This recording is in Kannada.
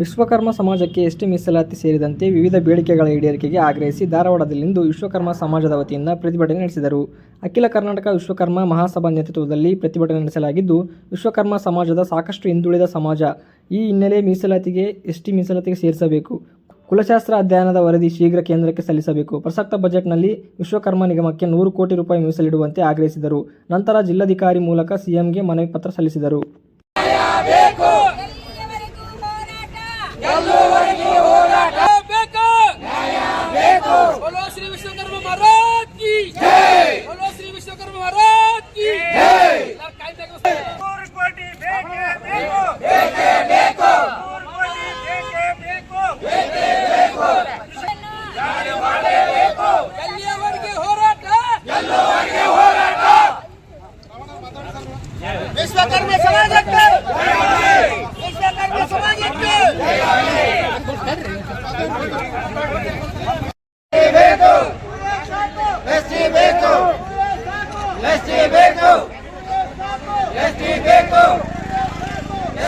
ವಿಶ್ವಕರ್ಮ ಸಮಾಜಕ್ಕೆ ಎಸ್ಟಿ ಮೀಸಲಾತಿ ಸೇರಿದಂತೆ ವಿವಿಧ ಬೇಡಿಕೆಗಳ ಈಡೇರಿಕೆಗೆ ಆಗ್ರಹಿಸಿ ಧಾರವಾಡದಲ್ಲಿಂದು ವಿಶ್ವಕರ್ಮ ಸಮಾಜದ ವತಿಯಿಂದ ಪ್ರತಿಭಟನೆ ನಡೆಸಿದರು. ಅಖಿಲ ಕರ್ನಾಟಕ ವಿಶ್ವಕರ್ಮ ಮಹಾಸಭಾ ನೇತೃತ್ವದಲ್ಲಿ ಪ್ರತಿಭಟನೆ ನಡೆಸಲಾಗಿದ್ದು, ವಿಶ್ವಕರ್ಮ ಸಮಾಜದ ಸಾಕಷ್ಟು ಹಿಂದುಳಿದ ಸಮಾಜ ಈ ಹಿನ್ನೆಲೆ ಮೀಸಲಾತಿಗೆ ಎಸ್ಟಿ ಮೀಸಲಾತಿಗೆ ಸೇರಿಸಬೇಕು? ಕುಲಶಾಸ್ತ್ರ ಅಧ್ಯಯನದ ವರದಿ ಶೀಘ್ರ ಕೇಂದ್ರಕ್ಕೆ ಸಲ್ಲಿಸಬೇಕು. ಪ್ರಸಕ್ತ ಬಜೆಟ್ನಲ್ಲಿ ವಿಶ್ವಕರ್ಮ ನಿಗಮಕ್ಕೆ ನೂರು ಕೋಟಿ ರೂಪಾಯಿ ಮೀಸಲಿಡುವಂತೆ ಆಗ್ರಹಿಸಿದರು. ನಂತರ ಜಿಲ್ಲಾಧಿಕಾರಿ ಮೂಲಕ ಸಿಎಂಗೆ ಮನವಿ ಪತ್ರ ಸಲ್ಲಿಸಿದರು. ಹೋರಾಟ ಬೇಕು ಬೇಕು ಬಲೋ ಶ್ರೀ ವಿಶ್ವಕರ್ಮ ಮಹಾರಾಜ್ ಕಿ ಜೈ ಬಲೋ ಶ್ರೀ ವಿಶ್ವಕರ್ಮ ಮಹಾರಾಜ್ ಕಿ ಜೈ ನೂರು ಕೋಟಿ ಬೇಕೇ ಬೇಕು ಬೇಕೇ ಬೇಕು ನೂರು ಕೋಟಿ ಬೇಕೇ ಬೇಕು ಬೇಕೇ ಬೇಕು ಯಾರು ಮಾಡಬೇಕು ಎಲ್ಲಿಯವರೆಗೆ ಹೋರಾಟ ಎಲ್ಲವರೆಗೆ ಹೋರಾಟ ವಿಶ್ವಕರ್ಮ ಸಮಾಜಕ್ಕೆ Let's be big